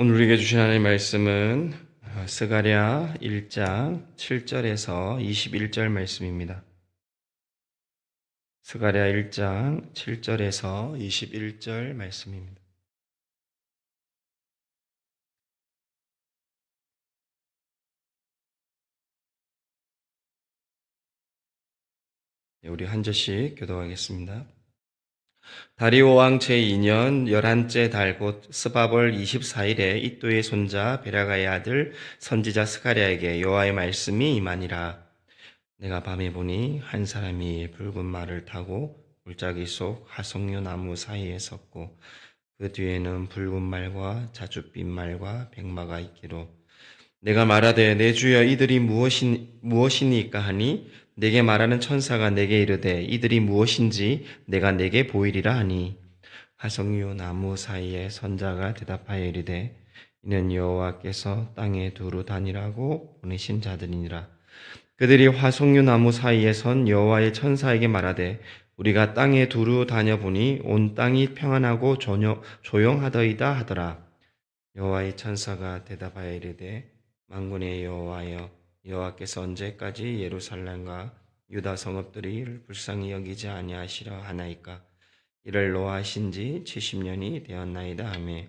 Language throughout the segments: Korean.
오늘 우리에게 주신 하나님의 말씀은 어, 스가랴 1장 7절에서 21절 말씀입니다. 스가랴 1장 7절에서 21절 말씀입니다. 네, 우리 한 절씩 교도하겠습니다. 다리오 왕 제2년 열한째 달 곧 스바벌 24일에 이또의 손자 베라가의 아들 선지자 스가랴에게 여호와의 말씀이 임하니라. 내가 밤에 보니 한 사람이 붉은 말을 타고 골짜기 속 하송류 나무 사이에 섰고 그 뒤에는 붉은 말과 자줏빛 말과 백마가 있기로 내가 말하되 내 주여 이들이 무엇이, 무엇이니까 하니 내게 말하는 천사가 내게 이르되 이들이 무엇인지 내가 내게 보이리라 하니. 하성유 나무 사이에 선자가 대답하여 이르되 이는 여호와께서 땅에 두루 다니라고 보내신 자들이니라. 그들이 화석류 나무 사이에 선 여호와의 천사에게 말하되 우리가 땅에 두루 다녀보니 온 땅이 평안하고 조용하더이다 하더라. 여호와의 천사가 대답하여 이르되 만군의 여호와여 여호와께서 언제까지 예루살렘과 유다 성읍들이 불쌍히 여기지 아니하시려 하나이까? 이를 노하신 지 70년이 되었나이다. 하며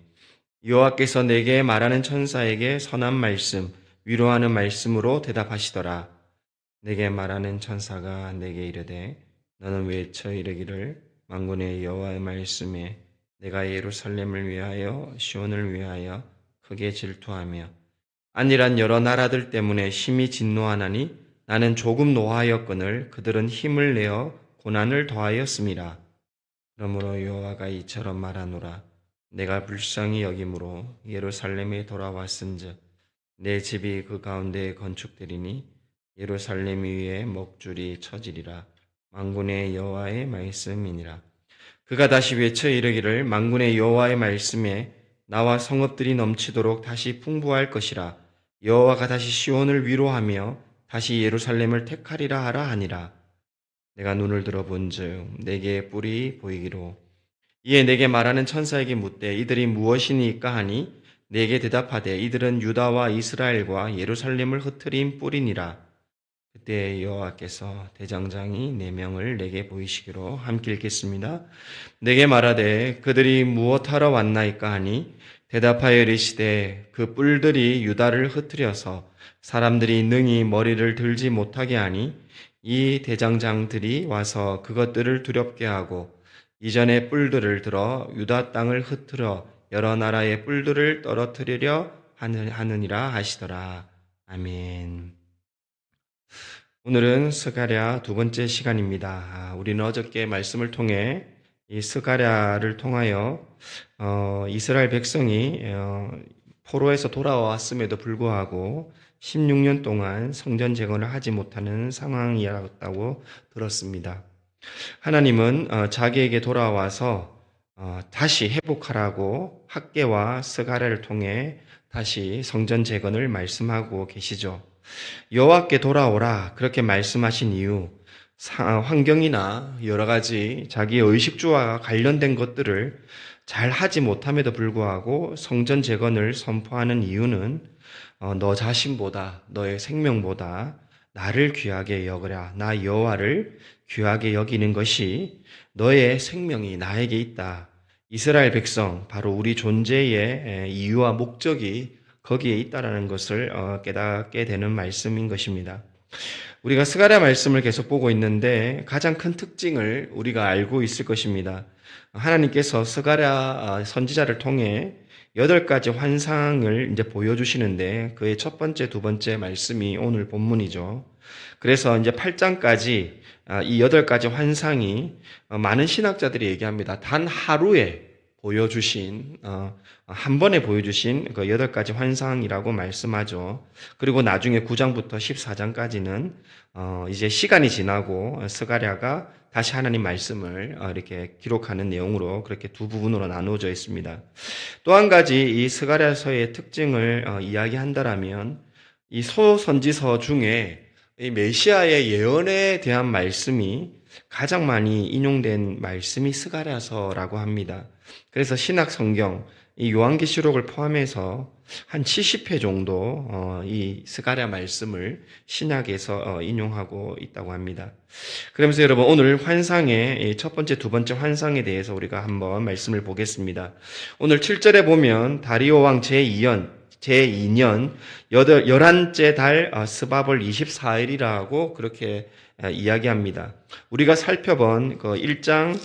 여호와께서 내게 말하는 천사에게 선한 말씀 위로하는 말씀으로 대답하시더라. 내게 말하는 천사가 내게 이르되 너는 외쳐 이르기를 만군의 여호와의 말씀에 내가 예루살렘을 위하여 시온을 위하여 크게 질투하며 아니란 여러 나라들 때문에 심히 진노하나니 나는 조금 노하였거늘 그들은 힘을 내어 고난을 더하였음이라. 그러므로 여호와가 이처럼 말하노라. 내가 불쌍히 여김으로 예루살렘에 돌아왔은즉 내 집이 그 가운데에 건축되리니 예루살렘 위에 먹줄이 처지리라. 망군의 여호와의 말씀이니라. 그가 다시 외쳐 이르기를 망군의 여호와의 말씀에 나와 성읍들이 넘치도록 다시 풍부할 것이라. 여호와가 다시 시온을 위로하며 다시 예루살렘을 택하리라 하라 하니라. 내가 눈을 들어본즉 내게 뿔이 보이기로. 이에 내게 말하는 천사에게 묻되 이들이 무엇이니까 하니? 내게 대답하되 이들은 유다와 이스라엘과 예루살렘을 흩트린 뿔이니라. 그때 여호와께서 대장장이 네 명을 내게 보이시기로 함께 읽겠습니다. 내게 말하되 그들이 무엇하러 왔나이까 하니 대답하여 이르시되 그 뿔들이 유다를 흩트려서 사람들이 능히 머리를 들지 못하게 하니 이 대장장들이 와서 그것들을 두렵게 하고 이전의 뿔들을 들어 유다 땅을 흩트려 여러 나라의 뿔들을 떨어뜨리려 하느니라 하시더라. 아멘. 오늘은 스가랴 두 번째 시간입니다. 아, 우리는 어저께 말씀을 통해 이 스가랴를 통하여 어, 이스라엘 백성이 어, 포로에서 돌아왔음에도 불구하고 16년 동안 성전 재건을 하지 못하는 상황이었다고 들었습니다. 하나님은 어, 자기에게 돌아와서 어, 다시 회복하라고 학계와 스가랴를 통해 다시 성전 재건을 말씀하고 계시죠. 여호와께 돌아오라 그렇게 말씀하신 이유 환경이나 여러 가지 자기의 의식주와 관련된 것들을 잘 하지 못함에도 불구하고 성전 재건을 선포하는 이유는 어, 너 자신보다 너의 생명보다 나를 귀하게 여거라 나 여호와를 귀하게 여기는 것이 너의 생명이 나에게 있다. 이스라엘 백성 바로 우리 존재의 이유와 목적이 거기에 있다라는 것을 어, 깨닫게 되는 말씀인 것입니다. 우리가 스가랴 말씀을 계속 보고 있는데 가장 큰 특징을 우리가 알고 있을 것입니다. 하나님께서 스가랴 어, 선지자를 통해 여덟 가지 환상을 이제 보여주시는데 그의 첫 번째, 두 번째 말씀이 오늘 본문이죠. 그래서 이제 8장까지 아, 이 여덟 가지 환상이 어, 많은 신학자들이 얘기합니다. 단 하루에 보여주신 어, 한 번에 보여주신 그 여덟 가지 환상이라고 말씀하죠. 그리고 나중에 9장부터 14장까지는 어, 이제 시간이 지나고 스가랴가 다시 하나님 말씀을 어, 이렇게 기록하는 내용으로 그렇게 두 부분으로 나누어져 있습니다. 또 한 가지 이 스가랴서의 특징을 어, 이야기한다라면 이 소선지서 중에 이 메시아의 예언에 대한 말씀이 가장 많이 인용된 말씀이 스가랴서라고 합니다. 그래서 신학 성경 이 요한계시록을 포함해서 한 70회 정도 어, 이 스가랴 말씀을 신약에서 어, 인용하고 있다고 합니다. 그러면서 여러분 오늘 환상의 이첫 번째, 두 번째 환상에 대해서 우리가 한번 말씀을 보겠습니다. 오늘 7절에 보면 다리오 왕 제2년 제2년 여덟, 열한째 달 어, 스바볼 24일이라고 그렇게 어, 이야기합니다. 우리가 살펴본 그 1장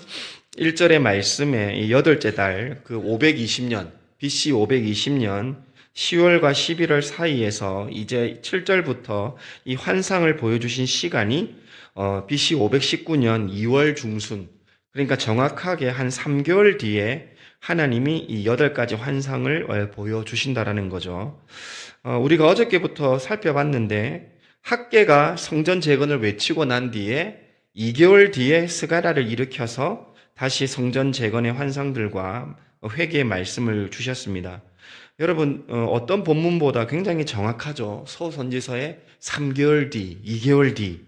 1절의 말씀에 이 여덟째 달 그 520년 BC 520년 10월과 11월 사이에서 이제 7절부터 이 환상을 보여주신 시간이 어, BC 519년 2월 중순 그러니까 정확하게 한 3개월 뒤에 하나님이 이 여덟 가지 환상을 어, 보여주신다라는 거죠. 어, 우리가 어저께부터 살펴봤는데 학계가 성전 재건을 외치고 난 뒤에 2개월 뒤에 스가라를 일으켜서 다시 성전 재건의 환상들과 회개의 말씀을 주셨습니다. 여러분 어, 어떤 본문보다 굉장히 정확하죠. 소선지서의 3개월 뒤, 2개월 뒤.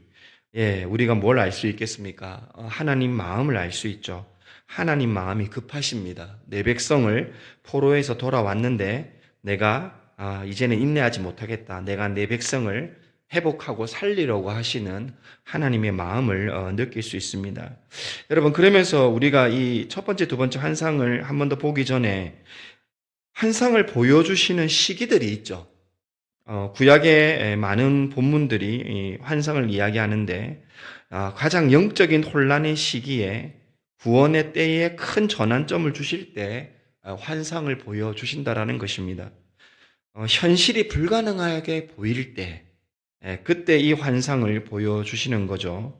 예, 우리가 뭘 알 수 있겠습니까? 어, 하나님 마음을 알 수 있죠. 하나님 마음이 급하십니다. 내 백성을 포로에서 돌아왔는데 내가 아, 이제는 인내하지 못하겠다. 내가 내 백성을 회복하고 살리려고 하시는 하나님의 마음을 어, 느낄 수 있습니다. 여러분 그러면서 우리가 이 첫 번째, 두 번째 환상을 한 번 더 보기 전에 환상을 보여주시는 시기들이 있죠. 어, 구약의 많은 본문들이 이 환상을 이야기하는데 아, 가장 영적인 혼란의 시기에 구원의 때에 큰 전환점을 주실 때 어, 환상을 보여주신다라는 것입니다. 어, 현실이 불가능하게 보일 때 예, 그때 이 환상을 보여주시는 거죠.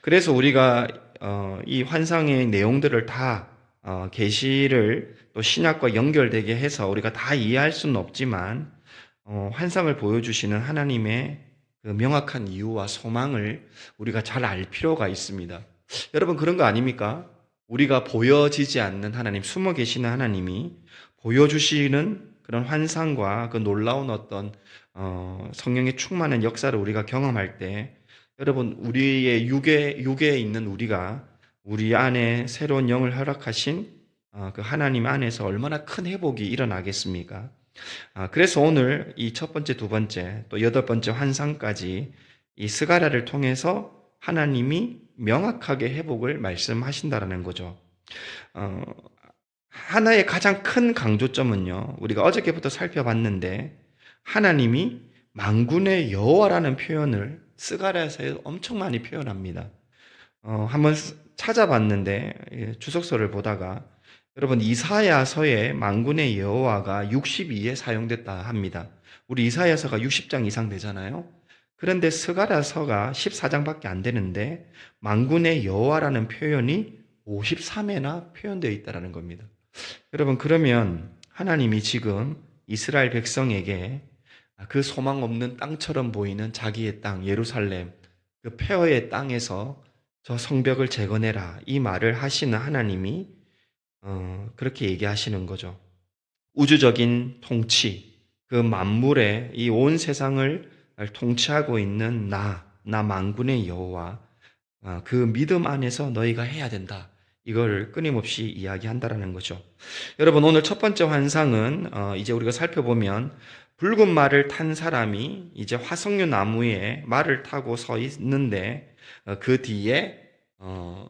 그래서 우리가 어, 이 환상의 내용들을 다 어, 계시를 또 신약과 연결되게 해서 우리가 다 이해할 수는 없지만 어, 환상을 보여주시는 하나님의 그 명확한 이유와 소망을 우리가 잘 알 필요가 있습니다. 여러분 그런 거 아닙니까? 우리가 보여지지 않는 하나님, 숨어 계시는 하나님이 보여주시는 그런 환상과 그 놀라운 어떤 어, 성령의 충만한 역사를 우리가 경험할 때 여러분 우리의 육에 육에 있는 우리가 우리 안에 새로운 영을 허락하신 어, 그 하나님 안에서 얼마나 큰 회복이 일어나겠습니까? 아, 그래서 오늘 이 첫 번째, 두 번째, 또 여덟 번째 환상까지 이 스가랴를 통해서 하나님이 명확하게 회복을 말씀하신다라는 거죠. 어, 하나의 가장 큰 강조점은요. 우리가 어저께부터 살펴봤는데 하나님이 망군의 여호와라는 표현을 스가랴에서 엄청 많이 표현합니다. 어, 한번 찾아봤는데 예, 주석서를 보다가 여러분 이사야서에 망군의 여호와가 62에 사용됐다 합니다. 우리 이사야서가 60장 이상 되잖아요. 그런데 스가랴서가 14장밖에 안 되는데 망군의 여호와라는 표현이 53회나 표현되어 있다라는 겁니다. 여러분 그러면 하나님이 지금 이스라엘 백성에게 그 소망 없는 땅처럼 보이는 자기의 땅 예루살렘 그 폐허의 땅에서 저 성벽을 재건해라 이 말을 하시는 하나님이 어, 그렇게 얘기하시는 거죠. 우주적인 통치 그 만물의 이 온 세상을 통치하고 있는 나, 나 만군의 여호와 어, 그 믿음 안에서 너희가 해야 된다. 이걸 끊임없이 이야기한다라는 거죠. 여러분 오늘 첫 번째 환상은 어, 이제 우리가 살펴보면 붉은 말을 탄 사람이 이제 화석류 나무에 말을 타고 서 있는데 어, 그 뒤에 어,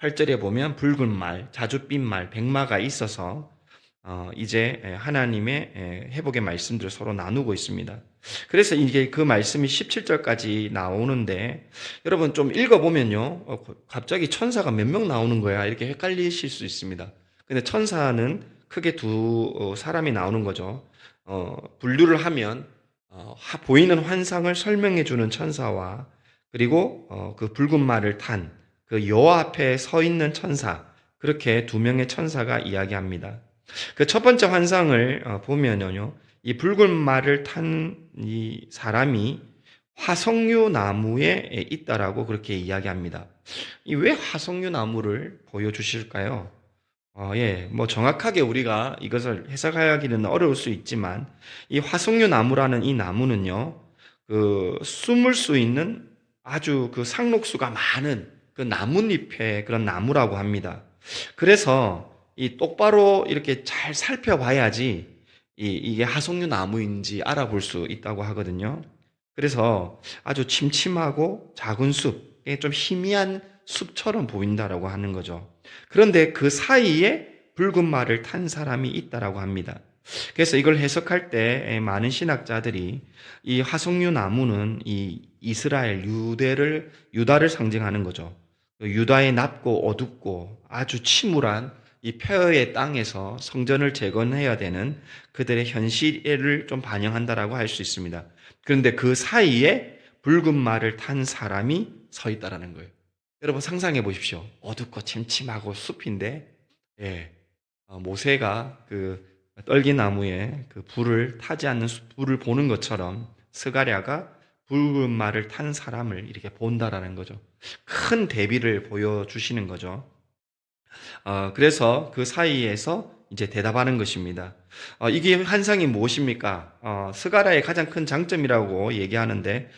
8절에 보면 붉은 말, 자줏빛 말, 백마가 있어서 어, 이제 하나님의 에, 회복의 말씀들을 서로 나누고 있습니다. 그래서 이게 그 말씀이 17절까지 나오는데 여러분 좀 읽어보면요. 어, 갑자기 천사가 몇 명 나오는 거야. 이렇게 헷갈리실 수 있습니다. 근데 천사는 크게 두 어, 사람이 나오는 거죠. 어, 분류를 하면 어, 하- 보이는 환상을 설명해 주는 천사와 그리고 어, 그 붉은 말을 탄 그 여호와 앞에 서 있는 천사 그렇게 두 명의 천사가 이야기합니다. 그 첫 번째 환상을 어, 보면요, 이 붉은 말을 탄 이 사람이 화석류 나무에 있다라고 그렇게 이야기합니다. 이 왜 화석류 나무를 보여주실까요? 어, 예, 뭐 정확하게 우리가 이것을 해석하기는 어려울 수 있지만 이 화석류 나무라는 이 나무는요, 그 숨을 수 있는 아주 그 상록수가 많은 그 나뭇잎의 그런 나무라고 합니다. 그래서 이 똑바로 이렇게 잘 살펴봐야지 이, 이게 하송류 나무인지 알아볼 수 있다고 하거든요. 그래서 아주 침침하고 작은 숲, 좀 희미한 숲처럼 보인다라고 하는 거죠. 그런데 그 사이에 붉은 말을 탄 사람이 있다라고 합니다. 그래서 이걸 해석할 때 많은 신학자들이 이 화석류 나무는 이 이스라엘 유대를 유다를 상징하는 거죠. 유다의 낮고 어둡고 아주 침울한 이 폐허의 땅에서 성전을 재건해야 되는 그들의 현실을 좀 반영한다라고 할 수 있습니다. 그런데 그 사이에 붉은 말을 탄 사람이 서 있다라는 거예요. 여러분 상상해 보십시오. 어둡고 침침하고 숲인데, 예, 어, 모세가 그 떨기 나무에 그 불을 타지 않는 숲- 불을 보는 것처럼 스가랴가 붉은 말을 탄 사람을 이렇게 본다라는 거죠. 큰 대비를 보여주시는 거죠. 어, 그래서 그 사이에서 이제 대답하는 것입니다. 어, 이게 환상이 무엇입니까? 어, 스가랴의 가장 큰 장점이라고 얘기하는데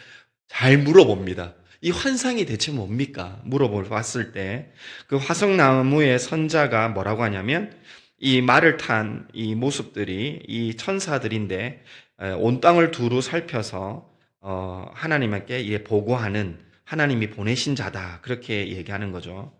잘 물어봅니다. 이 환상이 대체 뭡니까? 물어봤을 때 그 화성나무의 선자가 뭐라고 하냐면 이 말을 탄 이 모습들이 이 천사들인데 에, 온 땅을 두루 살펴서 어, 하나님께 보고하는 하나님이 보내신 자다 그렇게 얘기하는 거죠.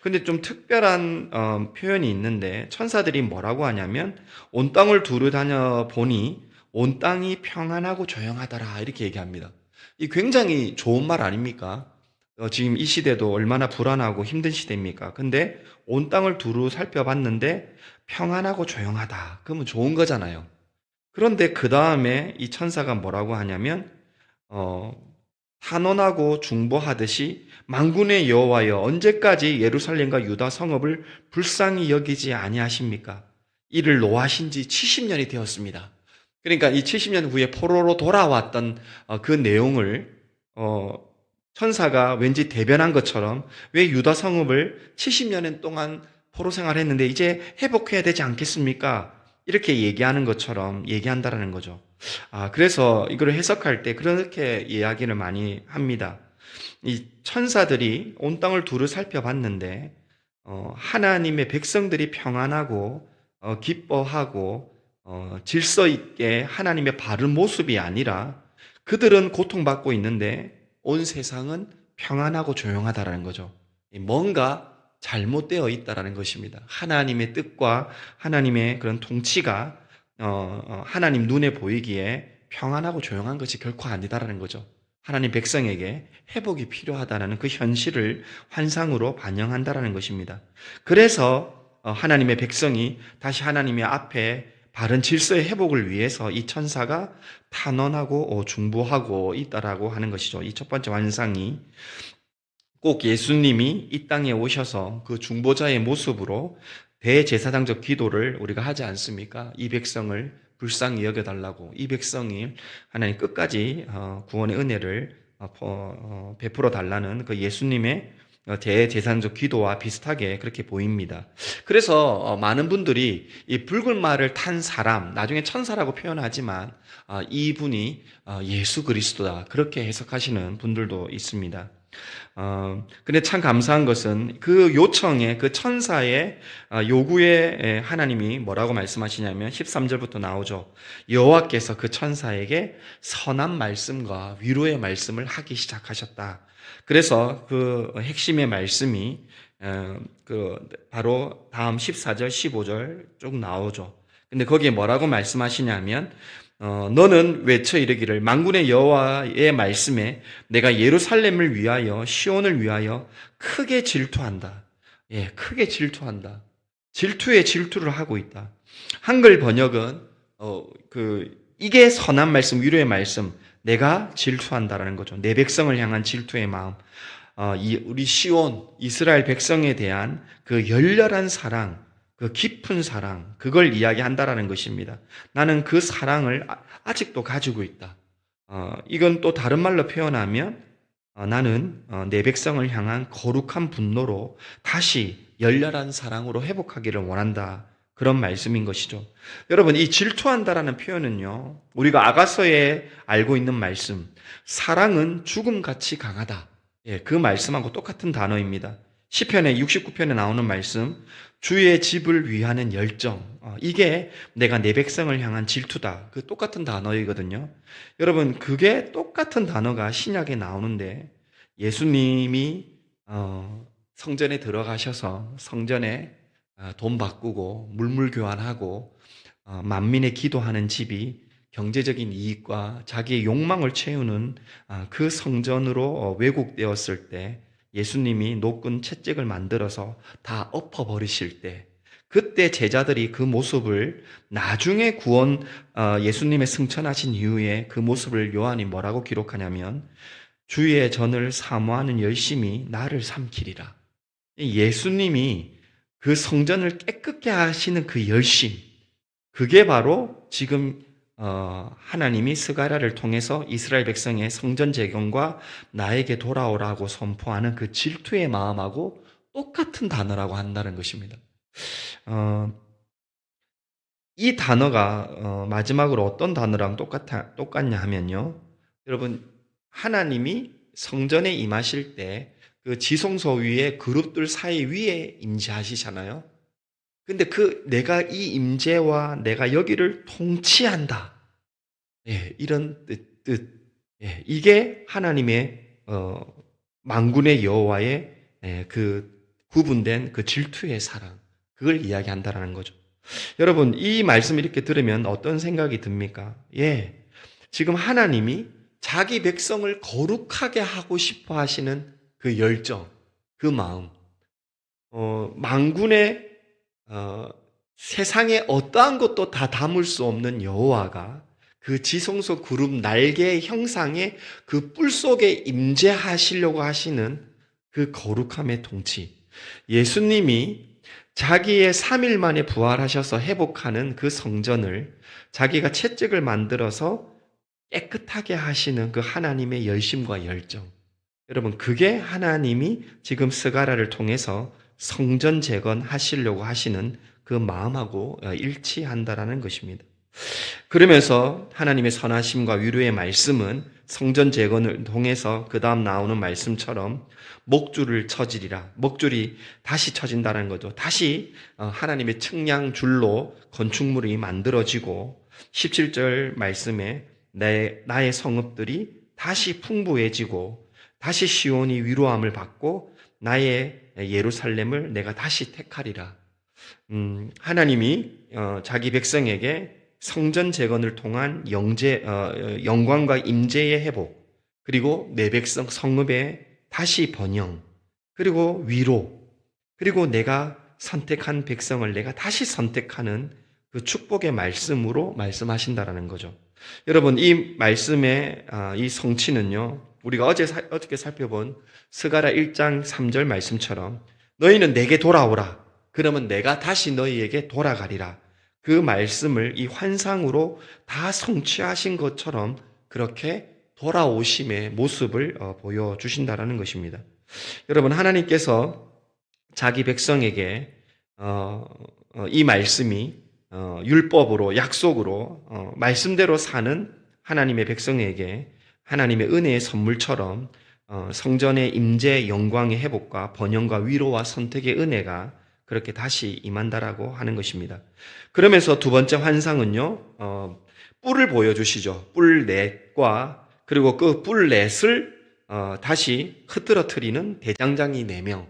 근데 좀 특별한 어, 표현이 있는데 천사들이 뭐라고 하냐면 온 땅을 두루 다녀 보니 온 땅이 평안하고 조용하더라 이렇게 얘기합니다. 이 굉장히 좋은 말 아닙니까? 어, 지금 이 시대도 얼마나 불안하고 힘든 시대입니까? 근데 온 땅을 두루 살펴봤는데 평안하고 조용하다. 그러면 좋은 거잖아요. 그런데 그 다음에 이 천사가 뭐라고 하냐면 어, 탄원하고 중보하듯이 만군의 여호와여 언제까지 예루살렘과 유다 성읍을 불쌍히 여기지 아니하십니까? 이를 노하신 지 70년이 되었습니다. 그러니까 이 70년 후에 포로로 돌아왔던 어, 그 내용을 어, 천사가 왠지 대변한 것처럼 왜 유다 성읍을 70년 동안 포로 생활했는데 이제 회복해야 되지 않겠습니까? 이렇게 얘기하는 것처럼 얘기한다라는 거죠. 아, 그래서 이걸 해석할 때 그렇게 이야기를 많이 합니다. 이 천사들이 온 땅을 두루 살펴봤는데 어, 하나님의 백성들이 평안하고 어, 기뻐하고 어, 질서 있게 하나님의 바른 모습이 아니라 그들은 고통받고 있는데 온 세상은 평안하고 조용하다라는 거죠. 뭔가 잘못되어 있다라는 것입니다. 하나님의 뜻과 하나님의 그런 통치가 어, 어, 하나님 눈에 보이기에 평안하고 조용한 것이 결코 아니다라는 거죠. 하나님 백성에게 회복이 필요하다는 그 현실을 환상으로 반영한다라는 것입니다. 그래서 어, 하나님의 백성이 다시 하나님의 앞에 바른 질서의 회복을 위해서 이 천사가 탄원하고 어, 중보하고 있다라고 하는 것이죠. 이 첫 번째 환상이 꼭 예수님이 이 땅에 오셔서 그 중보자의 모습으로 대제사장적 기도를 우리가 하지 않습니까? 이 백성을 불쌍히 여겨달라고 이 백성이 하나님 끝까지 어, 구원의 은혜를 어, 어, 베풀어 달라는 그 예수님의 어, 대제사장적 기도와 비슷하게 그렇게 보입니다. 그래서 어, 많은 분들이 이 붉은 말을 탄 사람, 나중에 천사라고 표현하지만 어, 이분이 어, 예수 그리스도다 그렇게 해석하시는 분들도 있습니다. 어, 근데 참 감사한 것은 그 요청에 그 천사의 어, 요구에 에, 하나님이 뭐라고 말씀하시냐면 13절부터 나오죠. 여호와께서 그 천사에게 선한 말씀과 위로의 말씀을 하기 시작하셨다. 그래서 그 핵심의 말씀이 어, 그 바로 다음 14절, 15절 쭉 나오죠. 근데 거기에 뭐라고 말씀하시냐면 어, 너는 외쳐 이르기를 만군의 여호와의 말씀에 내가 예루살렘을 위하여 시온을 위하여 크게 질투한다. 예, 크게 질투한다. 질투에 질투를 하고 있다. 한글 번역은 어, 그 이게 선한 말씀, 위로의 말씀. 내가 질투한다라는 거죠. 내 백성을 향한 질투의 마음. 어, 이 우리 시온 이스라엘 백성에 대한 그 열렬한 사랑, 그 깊은 사랑, 그걸 이야기한다라는 것입니다. 나는 그 사랑을 아- 아직도 가지고 있다. 어, 이건 또 다른 말로 표현하면 어, 나는 어, 내 백성을 향한 거룩한 분노로 다시 열렬한 사랑으로 회복하기를 원한다. 그런 말씀인 것이죠. 여러분, 이 질투한다라는 표현은요, 우리가 아가서에 알고 있는 말씀, 사랑은 죽음같이 강하다. 예, 그 말씀하고 똑같은 단어입니다. 시편의 69편에 나오는 말씀, 주의 집을 위하는 열정. 어, 이게 내가 내 백성을 향한 질투다. 그 똑같은 단어이거든요. 여러분, 그게 똑같은 단어가 신약에 나오는데 예수님이 어, 성전에 들어가셔서 성전에 어, 돈 바꾸고 물물 교환하고 어, 만민의 기도하는 집이 경제적인 이익과 자기의 욕망을 채우는 아, 그 성전으로 어, 왜곡되었을 때 예수님이 노끈 채찍을 만들어서 다 엎어버리실 때 그때 제자들이 그 모습을 나중에 구원 어, 예수님의 승천하신 이후에 그 모습을 요한이 뭐라고 기록하냐면 주의 전을 사모하는 열심이 나를 삼키리라. 예수님이 그 성전을 깨끗게 하시는 그 열심 그게 바로 지금 어, 하나님이 스가랴를 통해서 이스라엘 백성의 성전 재건과 나에게 돌아오라고 선포하는 그 질투의 마음하고 똑같은 단어라고 한다는 것입니다. 어, 이 단어가 어, 마지막으로 어떤 단어랑 똑같아, 똑같냐 하면요. 여러분, 하나님이 성전에 임하실 때 그 지성소 위에 그룹들 사이 위에 임재하시잖아요. 근데 그 내가 이 임재와 내가 여기를 통치한다. 예, 이런 뜻, 뜻. 예, 이게 하나님의 어, 만군의 여호와의 예, 그 구분된 그 질투의 사랑. 그걸 이야기한다라는 거죠. 여러분, 이 말씀 이렇게 들으면 어떤 생각이 듭니까? 예. 지금 하나님이 자기 백성을 거룩하게 하고 싶어 하시는 그 열정, 그 마음. 어, 만군의 어, 세상에 어떠한 것도 다 담을 수 없는 여호와가 그 지성소 그룹 날개의 형상의 그뿔 속에 임재하시려고 하시는 그 거룩함의 통치. 예수님이 자기의 3일 만에 부활하셔서 회복하는 그 성전을 자기가 채찍을 만들어서 깨끗하게 하시는 그 하나님의 열심과 열정. 여러분, 그게 하나님이 지금 스가라를 통해서 성전 재건하시려고 하시는 그 마음하고 어, 일치한다라는 것입니다. 그러면서 하나님의 선하심과 위로의 말씀은 성전 재건을 통해서 그 다음 나오는 말씀처럼 목줄을 쳐지리라. 목줄이 다시 쳐진다는 거죠. 다시 어, 하나님의 측량 줄로 건축물이 만들어지고 17절 말씀에 내, 나의 성읍들이 다시 풍부해지고 다시 시온이 위로함을 받고 나의 예루살렘을 내가 다시 택하리라. 음, 하나님이 어, 자기 백성에게 성전 재건을 통한 영재, 어, 영광과 임재의 회복, 그리고 내 백성 성읍의 다시 번영, 그리고 위로, 그리고 내가 선택한 백성을 내가 다시 선택하는 그 축복의 말씀으로 말씀하신다라는 거죠. 여러분, 이 말씀의 아, 이 성취는요, 우리가 어제 사, 어저께 살펴본 스가라 1장 3절 말씀처럼 너희는 내게 돌아오라. 그러면 내가 다시 너희에게 돌아가리라. 그 말씀을 이 환상으로 다 성취하신 것처럼 그렇게 돌아오심의 모습을 어, 보여주신다라는 것입니다. 여러분, 하나님께서 자기 백성에게 어, 어, 이 말씀이 어, 율법으로 약속으로 어, 말씀대로 사는 하나님의 백성에게 하나님의 은혜의 선물처럼 어, 성전의 임재 영광의 회복과 번영과 위로와 선택의 은혜가 그렇게 다시 임한다라고 하는 것입니다. 그러면서 두 번째 환상은요, 어, 뿔을 보여주시죠. 뿔넷과 그리고 그 뿔넷을 어, 다시 흐트러트리는 대장장이 네명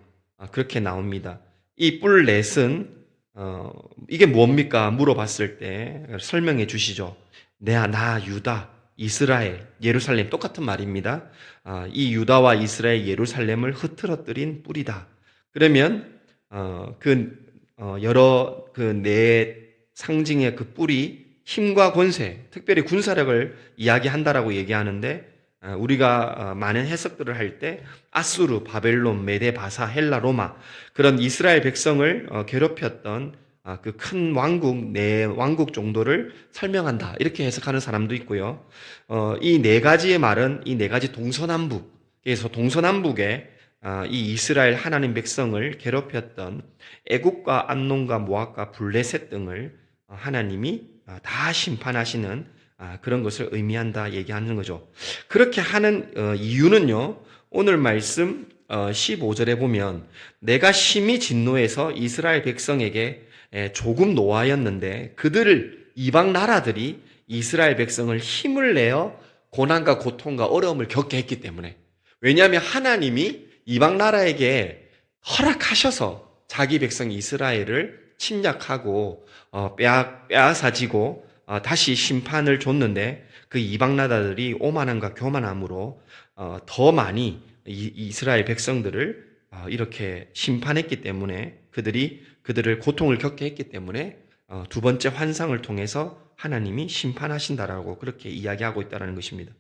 그렇게 나옵니다. 이 뿔넷은 어, 이게 뭡니까? 물어봤을 때 설명해 주시죠. 내가 나 유다 이스라엘, 예루살렘 똑같은 말입니다. 아, 이 유다와 이스라엘 예루살렘을 흐트러뜨린 뿌리다. 그러면 어, 그 어, 여러 그네 상징의 그 뿔이 힘과 권세, 특별히 군사력을 이야기한다라고 얘기하는데 어, 우리가 많은 해석들을 할 때 아수르, 바벨론, 메데, 바사, 헬라, 로마 그런 이스라엘 백성을 괴롭혔던 아, 그 큰 왕국, 네 왕국 정도를 설명한다. 이렇게 해석하는 사람도 있고요. 어, 이 네 가지의 말은 이 네 가지 동서남북에서 동서남북에 아, 이 이스라엘 하나님 백성을 괴롭혔던 애국과 암론과 모압과 블레셋 등을 하나님이 아, 다 심판하시는 아, 그런 것을 의미한다 얘기하는 거죠. 그렇게 하는 어, 이유는요. 오늘 말씀 15절에 보면 내가 심히 진노해서 이스라엘 백성에게 에, 조금 노하였는데 그들을 이방 나라들이 이스라엘 백성을 힘을 내어 고난과 고통과 어려움을 겪게 했기 때문에. 왜냐하면 하나님이 이방 나라에게 허락하셔서 자기 백성 이스라엘을 침략하고 어, 빼앗, 빼앗아지고 어, 다시 심판을 줬는데 그 이방 나라들이 오만함과 교만함으로 어, 더 많이 이, 이스라엘 백성들을 어, 이렇게 심판했기 때문에 그들이 그들을 고통을 겪게 했기 때문에 어, 두 번째 환상을 통해서 하나님이 심판하신다라고 그렇게 이야기하고 있다는 것입니다.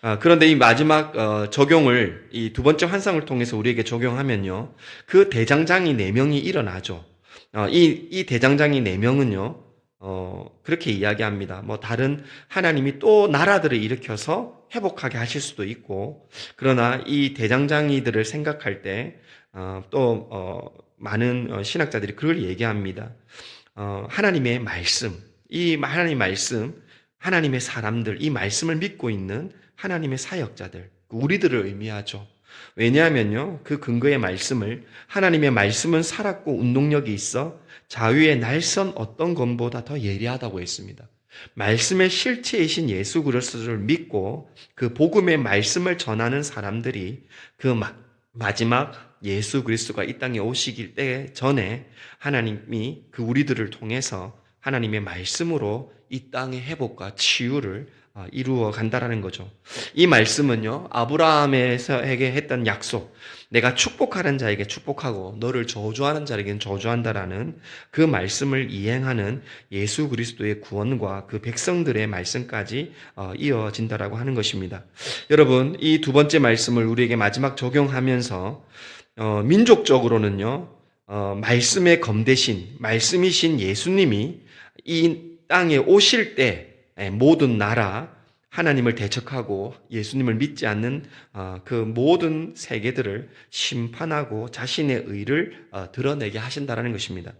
아, 그런데 이 마지막 어, 적용을 이 두 번째 환상을 통해서 우리에게 적용하면요, 그 대장장이 네 명이 일어나죠. 어, 이, 이 대장장이 네 명은요, 어, 그렇게 이야기합니다. 뭐 다른 하나님이 또 나라들을 일으켜서 회복하게 하실 수도 있고, 그러나 이 대장장이들을 생각할 때, 어, 또, 어, 많은 어, 신학자들이 그걸 얘기합니다. 어, 하나님의 말씀, 이 하나님의 말씀, 하나님의 사람들, 이 말씀을 믿고 있는 하나님의 사역자들, 우리들을 의미하죠. 왜냐하면요, 그 근거의 말씀을, 하나님의 말씀은 살았고 운동력이 있어 자유의 날선 어떤 것보다 더 예리하다고 했습니다. 말씀의 실체이신 예수 그리스도를 믿고 그 복음의 말씀을 전하는 사람들이 그 마, 마지막 예수 그리스도가 이 땅에 오시길 때 전에 하나님이 그 우리들을 통해서 하나님의 말씀으로 이 땅의 회복과 치유를 어, 이루어 간다라는 거죠. 이 말씀은요, 아브라함에게 했던 약속, 내가 축복하는 자에게 축복하고 너를 저주하는 자에게는 저주한다라는 그 말씀을 이행하는 예수 그리스도의 구원과 그 백성들의 말씀까지 어, 이어진다라고 하는 것입니다. 여러분, 이 두 번째 말씀을 우리에게 마지막 적용하면서 어, 민족적으로는요, 어, 말씀의 검 대신, 말씀이신 예수님이 이 땅에 오실 때 예, 모든 나라 하나님을 대적하고 예수님을 믿지 않는 어, 그 모든 세계들을 심판하고 자신의 의를 어, 드러내게 하신다라는 것입니다.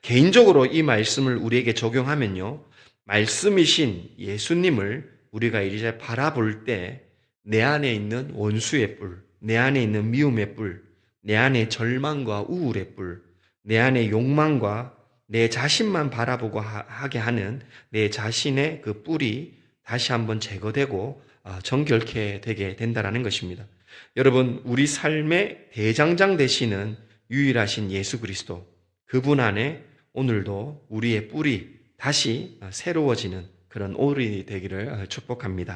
개인적으로 이 말씀을 우리에게 적용하면요, 말씀이신 예수님을 우리가 이제 바라볼 때 내 안에 있는 원수의 뿔, 내 안에 있는 미움의 뿔, 내 안에 절망과 우울의 뿔, 내 안에 욕망과 내 자신만 바라보고 하게 하는 내 자신의 그 뿔이 다시 한번 제거되고 어, 정결케 되게 된다라는 것입니다. 여러분, 우리 삶의 대장장 되시는 유일하신 예수 그리스도, 그분 안에 오늘도 우리의 뿔이 다시 새로워지는 그런 오일이 되기를 축복합니다.